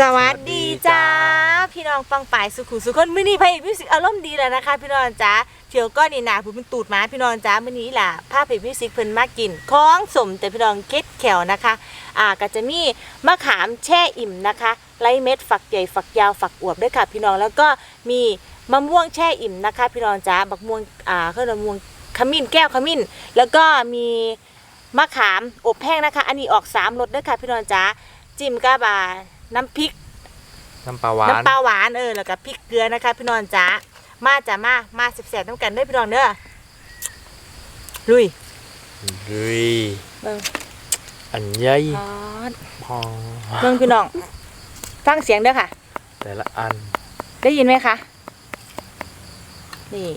สวัสดีจ้าพี่น้องฟังป่ายสุขุสุคนมื้อนี้พระเอกมิวสิกอารมณ์ดีแล้วนะคะ พี่น้องจ้าเที่ยวก้อนนี่นาผู้เป็นตูดหมาพี่น้องจ้ามื้อนี้ล่ะภาพเอกมิวสิกเพิ่นมากินของสมแต่พี่น้องเก็ดแขวนะคะ อ่าก็จะมีมะขามแช่อิ่มนะคะไรเม็ดฝักใหญ่ฝักยาวฝักอวบด้วยค่ะ พี่น้องแล้วก็มีมะม่วงแช่อิ่มนะคะ พี่น้องจ้าบักม่วงอ่าเขาเรียกว่าม่วงขมิ้นแก้วขมิ้น แล้วก็มีมะขามอบแห้งนะคะ อันนี้ออกสามรสด้วยค่ะ พี่น้องจ้าจิ้มกับอ่า น้ำพริก น้ำปลาหวานน้ำปลาหวานเออแล้วก็พริกเกลือนะคะ พี่น้องจ้ามาจ้ามามาแสบๆน้ำกันเด้อพี่น้องเด้อลุยดุยเบิ่งอันใหญ่พอดพอเบิ่งพี่น้องฟังเสียงเด้อค่ะ แต่ละอัน ได้ยินไหมคะนี่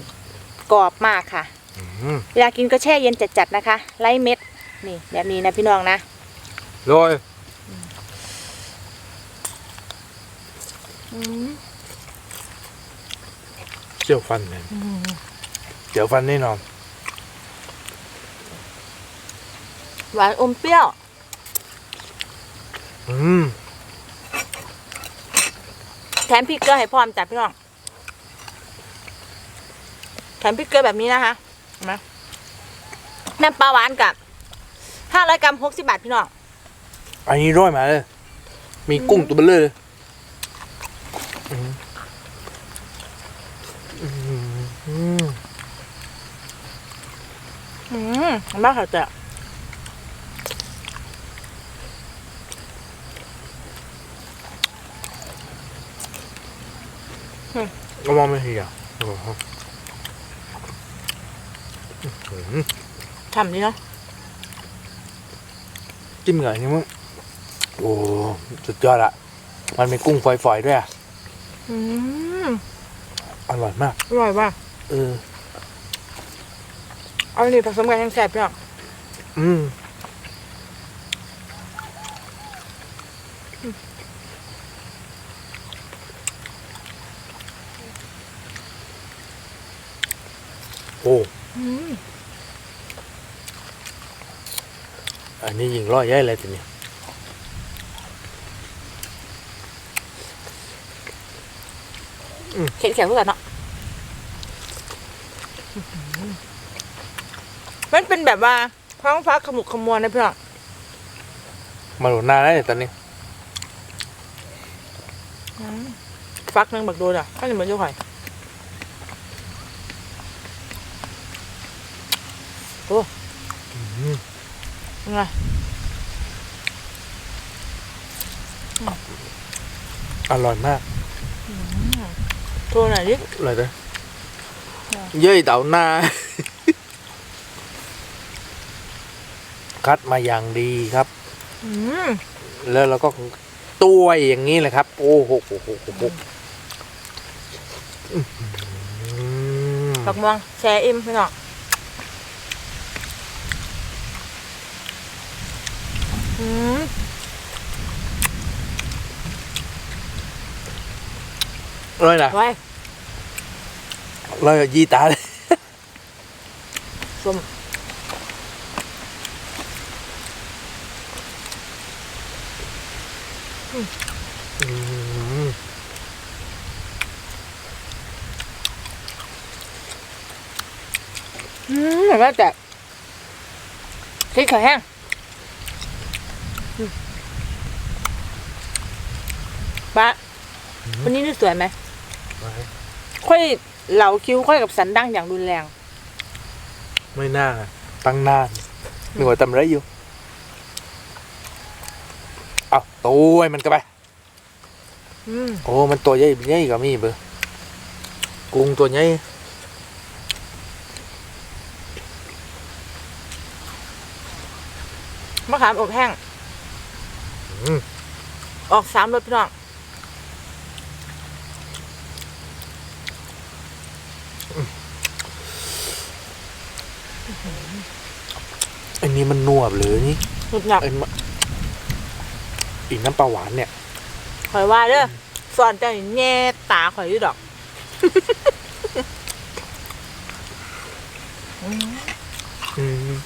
กรอบมากค่ะอืมเวลากินก็แช่เย็นจัดๆนะคะ ไร้เม็ด นี่แบบนี้นะพี่น้องนะโรย อืม เจียวฟันเนี่ยเจียวฟันแน่นอน หวานอมเปรี้ยว อืมแถมพริกเกลือให้พร้อมจ้ะพี่น้องแถมพริกเกลือแบบนี้นะคะเห็นไหมน้ำปลาหวานกับห้าร้อยกรัมหกสิบบาทพี่น้อง อันนี้ร้อยมาเลย มีกุ้งตัวเบลเลอเลยอืมอื มอืมอืมบ้าค่ะจ้ะก็มองไม่เห็นอะโอ้โหอื้อหือทำดีเนาะจิ้มกับอันนี้มั้งโอ้สุดยอดละมันเป็นกุ้งฝอยๆด้วยอะอืมอร่อยมาก อร่อยว่ะ เออ เอาอันนี้ผสมกันยังแซ่บพี่น้องอืมโอ้ อืมอันนี้ยิงร้อยย่ายเลยทีนี้เข็ดแข็งทุกอย่างเนาะ มันเป็นแบบว่าท้องฟ้าขมุกขมวลนะพี่น้องมาโหลดหน้าได้เลยตอนนี้ฟักหนึงบักโดนอะข้าวเหนียวมันจะไข่โอ้ยังไงอร่อยมาก โทรหน่อยดิ อร่อยเลย เย้ยเต่าหน้า คัดมาอย่างดีครับ อืมแล้วเราก็ตัวอย่างนี้เลยครับ โอ้โหโหโหโหโหอื้อหือบักม่วงแช่อิ่มพี่น้องอืมอร่อยนะ ไว้ อร่อยยีตาเลยส้มอื้อหืออืมเห็นไหมแต่พริกไข่แห้งอืมป้าวันนี้นี่สวยไหมค่อย เหลาคิ้วค่อยกับสันดั้งอย่างรุนแรง ไม่น่า ตั้งนานหน่วยทำไรอยู่ เอาตัวมันก็ไป อืมโอ้ มันตัวใหญ่ใหญ่ก็มีเบอร์กุ้งตัวใหญ่มะขามอบแห้ง อืม ออกสามรสพี่น้อง นี้มันนัวบหรือนี่หนุบหนักอ้มะน้ำปลาหวานเนี่ยขอยว่าเด้อสอนใจแง่ตาข่อยอยู่ดอกอืม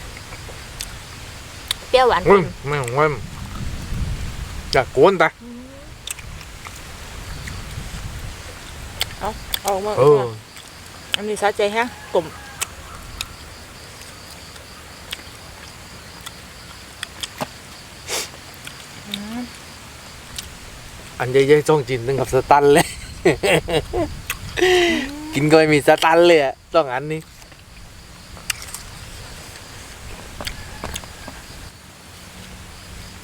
เปรี้ยวหวานอืมมไม่หงว่าอยากโกนตาเอาออกมาเออ อันนี้สาใจฮะกลม อันใหญ่ๆจ้องจินถึงกับสตันเลย กินก็ไม่มีสตันเลยอะต้องอันนี้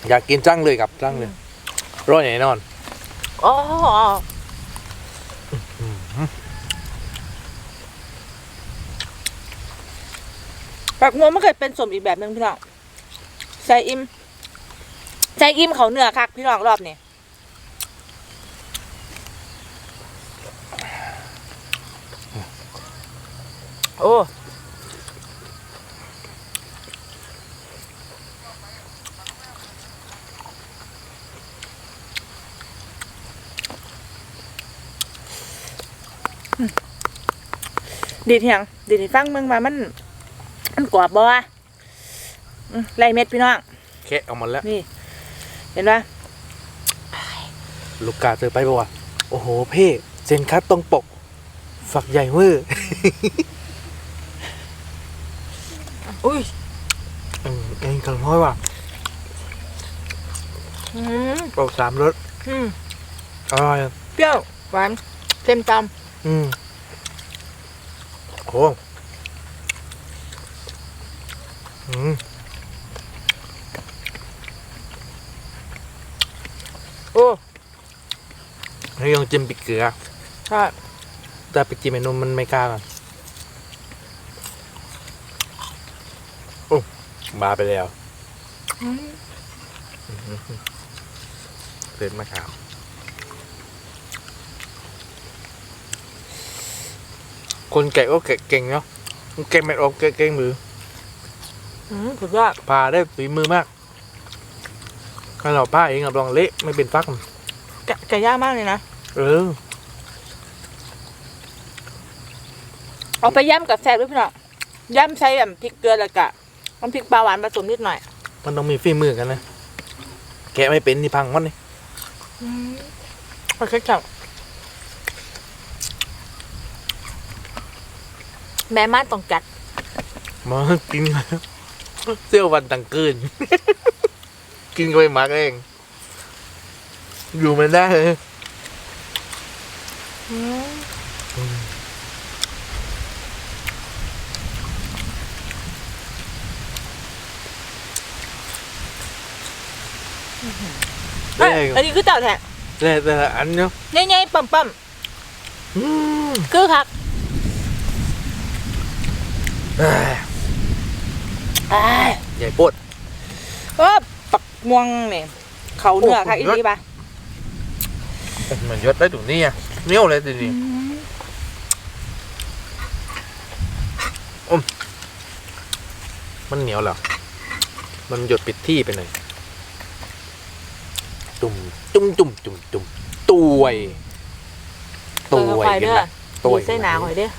อยากกินจังเลยครับจังเลยร้อยแน่นอนอ๋อปักม่วงมันเคยเป็นสมอีกแบบหนึ่งพี่น้องใส่อิมใส่อิมเขาเนื้อคักพี่น้องรอบนี้ โอ้ดีดเหียงดีดให้ฟังมึงมามัน มันกรอบบ่วะอืมไล่เม็ดพี่น้องแค่เอามาแล้ว นี่ เห็นปะลูกกาเจอไปปะวะโอ้โหเพ่เซนคัดตรงปก ฝักใหญ่เวอร์ อุ้ยอืมเองกำลังห้อยว่ะอืมเปล่าสามรสอืมอร่อยอะเปรี้ยวหวานเค็มตอืมโอ้อืมำโอ้แล้วยังจิ้มปิดเกลือ ใช่แต่ไปจิ้มเมนูมันไม่กล้ากัน โอ้บาไปแล้วอืมเด็ดมากครับคนแกะก็แกะเก่งเนาะแกะไม่ออกแกะเก่งมืออืมสุดยอดพาได้ฝีมือมากถ้าเราป้าเองกับลองเละไม่เป็นฟักแกะแกะยากมากเลยนะ เออ เอาไปย่ำกับแซ่บด้วยพี่น้องย่ำใช้แบบพริกเกลือแล้วก็ น้ำพริกปลาหวานผสมนิดหน่อยมันต้องมีฝีมือกันนะแกะไม่เป็นนี่พังมันนี่อืมโอเคจับแม่ม่านต้องจัดมากินเซี่ยววันตังคืน กินก็ไปหมักเอง อยู่ไม่ได้เลย อืม เอ้ยอันนี้คือเต่าแท้แต่แต่ละอันเนาะง่ายๆปั๊มอืมๆคือคักเอ้ยอ้ายใหญ่โปดเออปักม่วงเนี่ยเขาเนื้อคักอีกทีปะเหมือนยศได้ถึงนี่อะเหนี้ยวเลยทีนี้มันเหนียวเหรอ มันหยดปิดที่ไปหน่อย ตุ่มจุ่มจุ่มจุ่มจุ่มตุยตุตัวยกันเด้อนะตุยใส่หนาหอยเด้อ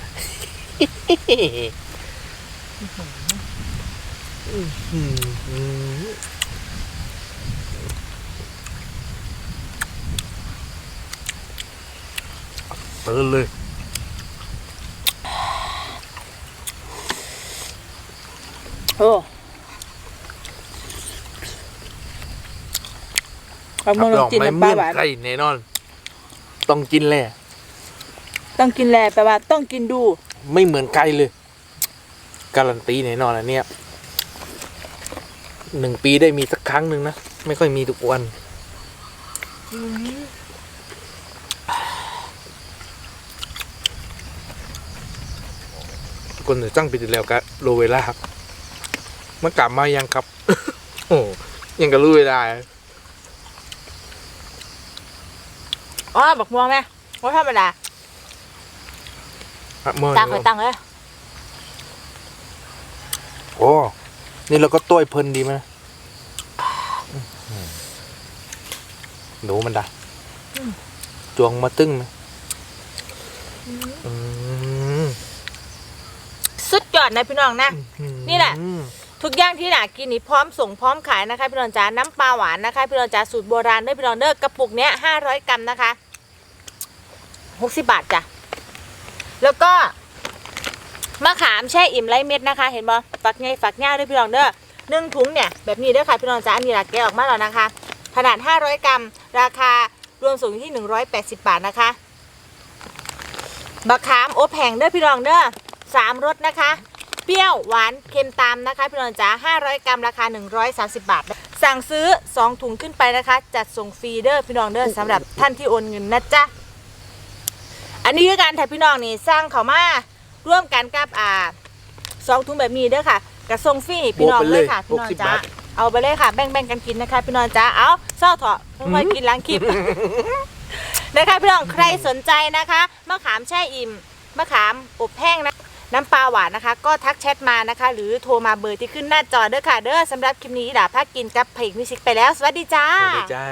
อืมเปิดเลยโอ้ เอารัมาบลรอองงกินไม่น้ำปเหลามื่อนหวานใครแน่นอน ต้องกินแหละต้องกินแลแปลว่าต้องกินดู ไม่เหมือนไก่เลย การันตีแน่นอนอันเนี้ยหนึ่งปีได้มีสักครั้งหนึ่งนะ ไม่ค่อยมีทุกวัน คนจะจ้างปีที่แล้วกะโรเวลาครับมันกลับมายังครับ โอ้ยังกับรู้เวลา อ๋อบักม่วงไหมว่าธรรมดาอะเมื่อตาคอยตั้งเลยโอ้นี่เราก็ต้วยเพลินดีไหมหนูมันดาจวงมาตึ้งไหมอืมสุดยอดนะพี่น้องนะ นี่แหละอืม ทุกอย่างที่หนากินนี่พร้อมส่งพร้อมขายนะคะพี่น้องจ๋าน้ำปลาหวานนะคะพี่น้องจ๋าสูตรโบราณด้วยพี่น้องเด้อกระปุกเนี้ยห้าร้อยกรัมนะคะหกสิบบาทจ้ะแล้วก็มะขามแช่อิ่มไรเม็ดนะคะ เห็นบ่ฝักไงฝักง่ายด้วยพี่น้องเด้อหนึ่งถุงเนี่ยแบบนี้เด้อค่ะพี่น้องจ้าอันนี้ละแกออกมาแล้วนะคะ ขนาด 500 กรัม ราคารวมส่งอยู่ที่ 180 บาทนะคะมะขามอบแห้งเด้อพี่น้องเด้อสามรสนะคะ เปรี้ยวหวานเค็มตามนะคะพี่น้องจ๋า500 กรัมราคา 130 บาท สั่งซื้อ 2 ถุงขึ้นไปนะคะ จัดส่งฟรีเด้อพี่น้องเด้อสำหรับท่านที่โอนเงินนะจ๊ะ อันนี้คือการถ่ายพี่น้องนี่สร้างเขามาร่วมกันกับอ่าสองถุงแบบนี้เด้อค่ะกระส่งฟรีพี่น้องเลยค่ะพี่น้องจ๋าเอาไปเลยค่ะแบ่งๆกันกินนะคะพี่น้องจ๋าเอาเศร้าเถอะค่อยๆกินล้างคลิปนะคะพี่น้องใครสนใจนะคะมะขามแช่อิ่มมะขามอบแห้งนะ น้ำปลาหวานนะคะ ก็ทักแชทมานะคะ หรือโทรมาเบอร์ที่ขึ้นหน้าจอเด้อค่ะ เด้อสำหรับคลิปนี้อีดาพากินกับเพลงมิวสิกไปแล้ว สวัสดีจ้า สวัสดีจ้า